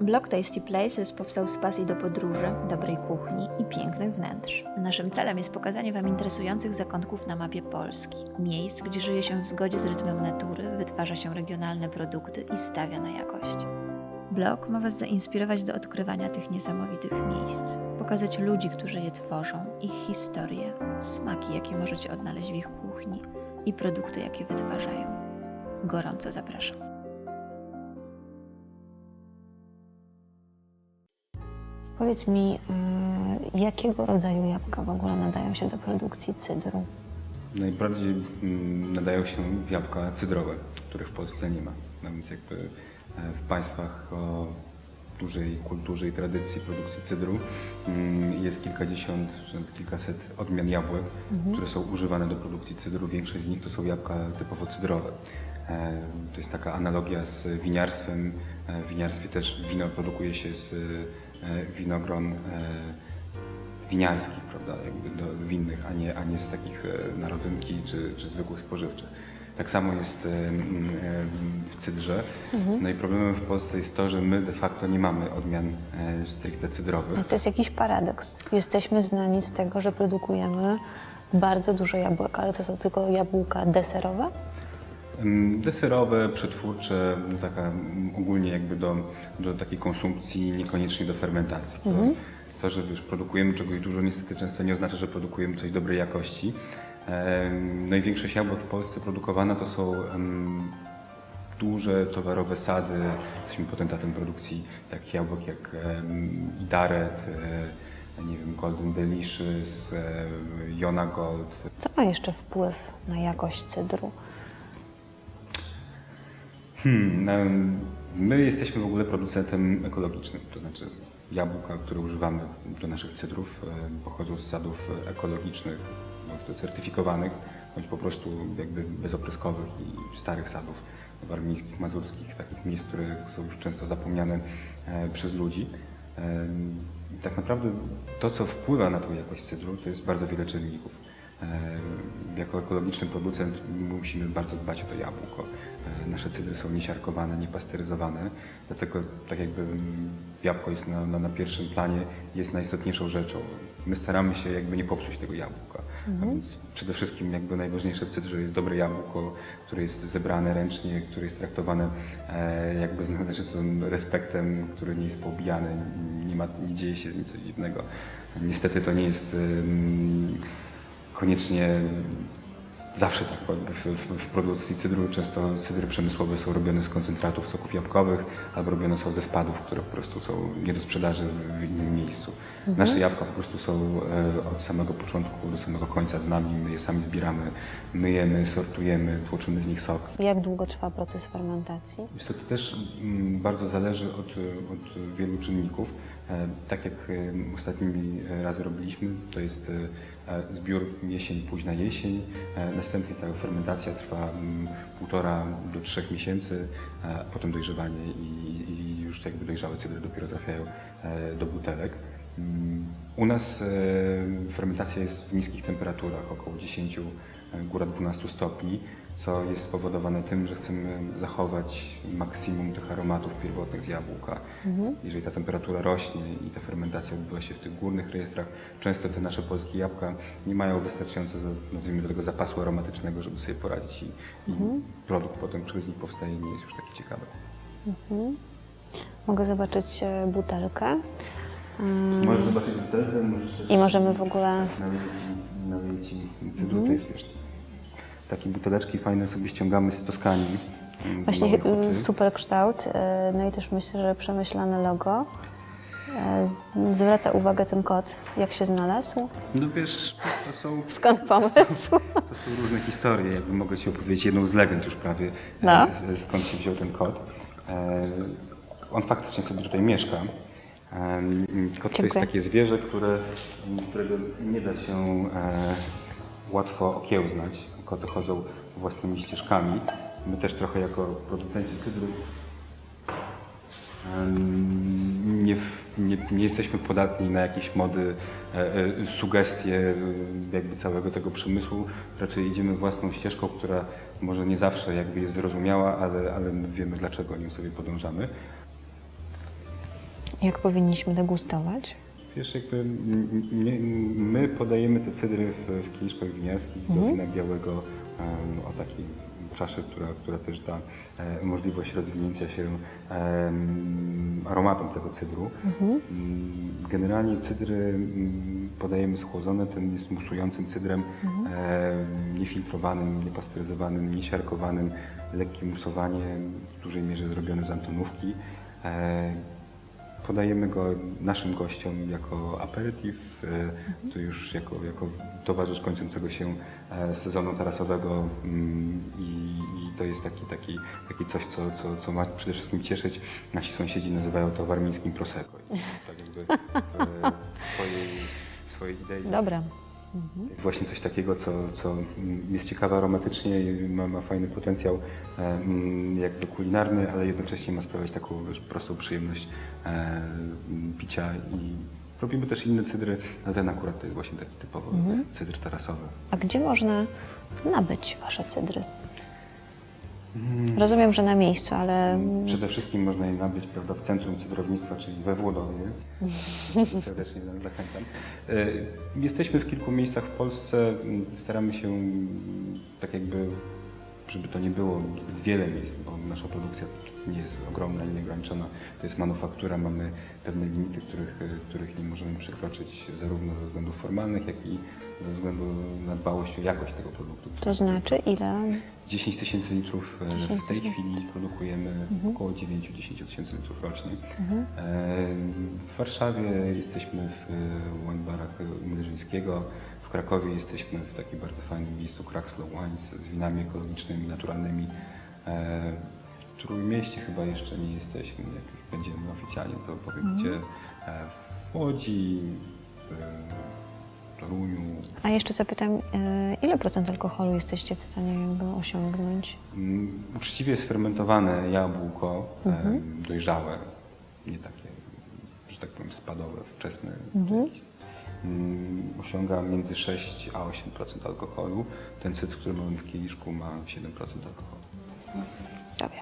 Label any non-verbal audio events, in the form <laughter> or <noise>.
Blog Tasty Places powstał z pasji do podróży, dobrej kuchni i pięknych wnętrz. Naszym celem jest pokazanie Wam interesujących zakątków na mapie Polski. Miejsc, gdzie żyje się w zgodzie z rytmem natury, wytwarza się regionalne produkty i stawia na jakość. Blog ma Was zainspirować do odkrywania tych niesamowitych miejsc, pokazać ludzi, którzy je tworzą, ich historie, smaki, jakie możecie odnaleźć w ich kuchni i produkty, jakie wytwarzają. Gorąco zapraszam. Powiedz mi, y, jakiego rodzaju jabłka w ogóle nadają się do produkcji cydru? Najbardziej mm, nadają się jabłka cydrowe, których w Polsce nie ma. No więc jakby e, w państwach o dużej kulturze i tradycji produkcji cydru mm, jest kilkadziesiąt, nawet kilkaset odmian jabłek, które są używane do produkcji cydru. Większość z nich to są jabłka typowo cydrowe. E, To jest taka analogia z winiarstwem. E, W winiarstwie też wino produkuje się z winogron e, winiarskich, prawda, jakby do winnych, a nie, a nie z takich e, narodzynki czy, czy zwykłych spożywczych. Tak samo jest e, e, w cydrze. No i problemem w Polsce jest to, że my de facto nie mamy odmian e, stricte cydrowych. To jest jakiś paradoks. Jesteśmy znani z tego, że produkujemy bardzo dużo jabłek, ale to są tylko jabłka deserowe? Deserowe, przetwórcze, taka ogólnie jakby do, do takiej konsumpcji, niekoniecznie do fermentacji. To, to, że już produkujemy czegoś dużo, niestety często nie oznacza, że produkujemy coś dobrej jakości. No i większość jabłek w Polsce produkowana to są duże towarowe sady. Jesteśmy potentatem produkcji takich jabłek jak Daret, e, nie wiem, Golden Delicious, e, Jona Gold, Co ma jeszcze wpływ na jakość cydru? Hmm, my jesteśmy w ogóle producentem ekologicznym, to znaczy jabłka, które używamy do naszych cydrów em, pochodzą z sadów ekologicznych, bądź to certyfikowanych, bądź po prostu jakby bezopryskowych i starych sadów warmińskich, mazurskich, takich miejsc, które są już często zapomniane e, przez ludzi. Em, Tak naprawdę to, co wpływa na tą jakość cydru, to jest bardzo wiele czynników. E, Jako ekologiczny producent musimy bardzo dbać o to jabłko. E, Nasze cydry są niesiarkowane, niepasteryzowane, dlatego tak jakby jabłko jest na, na, na pierwszym planie, jest najistotniejszą rzeczą. My staramy się jakby nie popsuć tego jabłka, a więc przede wszystkim jakby najważniejsze w cydrze jest dobre jabłko, które jest zebrane ręcznie, które jest traktowane e, jakby z należytym respektem, który nie jest poobijany, nie, ma, nie dzieje się z nim coś dziwnego. Niestety to nie jest koniecznie zawsze tak w, w, w produkcji cydru. Często cydry przemysłowe są robione z koncentratów soków jabłkowych albo robione są ze spadów, które po prostu są nie do sprzedaży w innym miejscu. Nasze jabłka po prostu są e, od samego początku do samego końca z nami. My je sami zbieramy, myjemy, sortujemy, tłoczymy z nich sok. Jak długo trwa proces fermentacji? Wiesz to też mm, bardzo zależy od, od wielu czynników. E, Tak jak e, ostatnimi razy robiliśmy, to jest e, zbiór jesień, późna jesień. E, Następnie ta fermentacja trwa półtora do trzech miesięcy, potem dojrzewanie i, już jakby dojrzałe cydry dopiero trafiają e, do butelek. Mm, U nas e, fermentacja jest w niskich temperaturach, około 10, e, góra 12 stopni, co jest spowodowane tym, że chcemy zachować maksimum tych aromatów pierwotnych z jabłka. Jeżeli ta temperatura rośnie i ta fermentacja odbywa się w tych górnych rejestrach, często te nasze polskie jabłka nie mają wystarczająco, za- nazwijmy tego, zapasu aromatycznego, żeby sobie poradzić i, i produkt potem, który z nich powstaje, nie jest już taki ciekawy. Mogę zobaczyć e, butelkę? Mm, Możesz zobaczyć butelkę, możesz i możemy w ogóle... ci, naleję ci cydru, to jest wiesz, takie buteleczki fajne sobie ściągamy z Toskanii. z Właśnie Małej y, Huty. super kształt, y, no i też myślę, że przemyślane logo. Y, z- Zwraca uwagę ten kod, jak się znalazł, No wiesz, to są, <laughs> skąd pomysł. to są różne historie, jakby mogę Ci opowiedzieć jedną z legend już prawie, e, No. z- skąd się wziął ten kot. E, On faktycznie sobie tutaj mieszka. E, Kot to jest Dziękuję. takie zwierzę, które, którego nie da się e, łatwo okiełznać. Koty chodzą własnymi ścieżkami. My też trochę jako producenci cydru Nie, nie, nie jesteśmy podatni na jakieś mody, e, e, sugestie e, jakby całego tego przemysłu. Raczej idziemy własną ścieżką, która może nie zawsze jakby jest zrozumiała, ale, ale my wiemy dlaczego nią sobie podążamy. Jak powinniśmy degustować? Wiesz, jakby my podajemy te cydry w, w kieliszkach winiarskich do wina białego em, o takiej czaszy, która, która też da e, możliwość rozwinięcia się em, aromatom tego cydru. Mm, Generalnie cydry podajemy schłodzone, ten jest musującym cydrem, em, niefiltrowanym, niepasteryzowanym, niesiarkowanym, lekkie musowanie, w dużej mierze zrobione z antonówki. E, Podajemy go naszym gościom jako aperitif, e, to już jako, jako towarzysz kończącego się e, sezonu tarasowego mm, i, i to jest taki, taki, taki coś, co, co, co ma przede wszystkim cieszyć. Nasi sąsiedzi nazywają to warmińskim prosecco. Tak jakby e, w swojej, w swojej idei. Dobra. To jest właśnie coś takiego, co, co jest ciekawe aromatycznie i ma, ma fajny potencjał mm, jakby kulinarny, ale jednocześnie ma sprawiać taką wiesz, prostą przyjemność e, picia i robimy też inne cydry, ale ten akurat to jest właśnie taki typowy cydr tarasowy. A gdzie można nabyć wasze cydry? Rozumiem, że na miejscu, ale Przede wszystkim można je nabyć prawda, w centrum cydrownictwa, czyli we Włodowie. <laughs> Serdecznie za- zachęcam. E, Jesteśmy w kilku miejscach w Polsce. Staramy się tak jakby, żeby to nie było zbyt wiele miejsc, bo nasza produkcja nie jest ogromna i nieograniczona. To jest manufaktura, mamy pewne limity, których, e, których nie możemy przekroczyć zarówno ze względów formalnych, jak i ze względu na dbałość o jakość tego produktu. to znaczy ile? 10 tysięcy litrów e, 10 w tej chwili produkujemy około 9-10 tysięcy litrów rocznie. Mhm. E, W Warszawie jesteśmy w wine barach Mierzyńskiego. W Krakowie jesteśmy w takim bardzo fajnym miejscu Krakslow Wines z winami ekologicznymi, naturalnymi. E, W Trójmieście chyba jeszcze nie jesteśmy. Jak już będziemy oficjalnie, to powiem Mhm. gdzie. E, W Łodzi, w Toruniu, A jeszcze zapytam, ile procent alkoholu jesteście w stanie jakby osiągnąć? Mm, Uczciwie sfermentowane jabłko, em, dojrzałe, nie takie, że tak powiem, spadowe, wczesne, mm, osiąga między 6 a 8% alkoholu. Ten cytr, który mamy w kieliszku ma 7% alkoholu. Zdrowie.